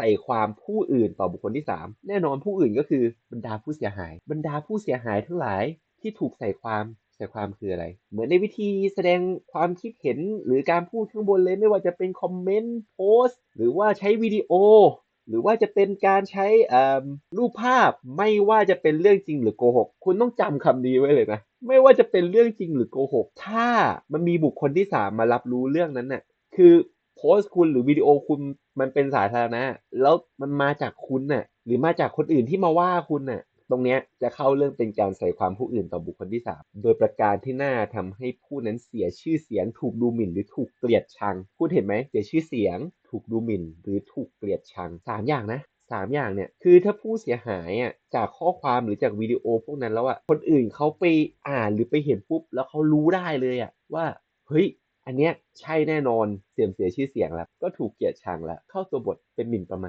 ส่ความผู้อื่นต่อบุคคลที่ 3 แน่นอนผู้อื่นก็คือบรรดาผู้เสียหาย บรรดาผู้เสียหายทั้งหลายที่ถูกใส่ความใส่ความคืออะไร เหมือนในวิธีแสดงความคิดเห็นหรือการพูดข้างบนเลยไม่ว่าจะเป็นคอมเมนต์โพสต์หรือว่าใช้วิดีโอ หรือว่าจะเป็นการใช้รูปภาพไม่ว่าจะเป็นเรื่องจริงหรือโกหก คุณต้องจำคำนี้ไว้เลยนะไม่ว่าจะเป็นเรื่องจริงหรือโกหก ถ้ามันมีบุคคลที่3มมารับรู้เรื่องนั้นน่ะคือ โพสต์คุณหรือวิดีโอคุณมันเป็นสาธารณะ แล้วมันมาจากคุณน่ะ หรือมาจากคนอื่นที่มาว่าคุณน่ะ ตรงเนี้ยจะเข้าเรื่องเป็นการใส่ความผู้อื่นต่อบุคคลที่3โดยประการที่น่าทำให้ผู้นั้นเสียชื่อเสียง ถูกดูหมิ่นหรือถูกเกลียดชัง พูดเห็นไหมเสียชื่อเสียง ถูกดูหมิ่น หรือถูกเกลียดชัง3อย่างนะสามอย่างเนี่ยคือถ้าผู้เสียหายอะจากข้อความหรือจากวิดีโอพวกนั้นแล้วอะคนอื่นเขาไปอ่านหรือไปเห็นปุ๊บแล้วเขารู้ได้เลยอะว่าเฮ้ย อันเนี้ยใช่แน่นอนเสื่อมเสียชื่อเสียงแล้ว ก็ถูกเกลียดชังแล้ว เข้าตัวบทเป็นหมิ่นประมาท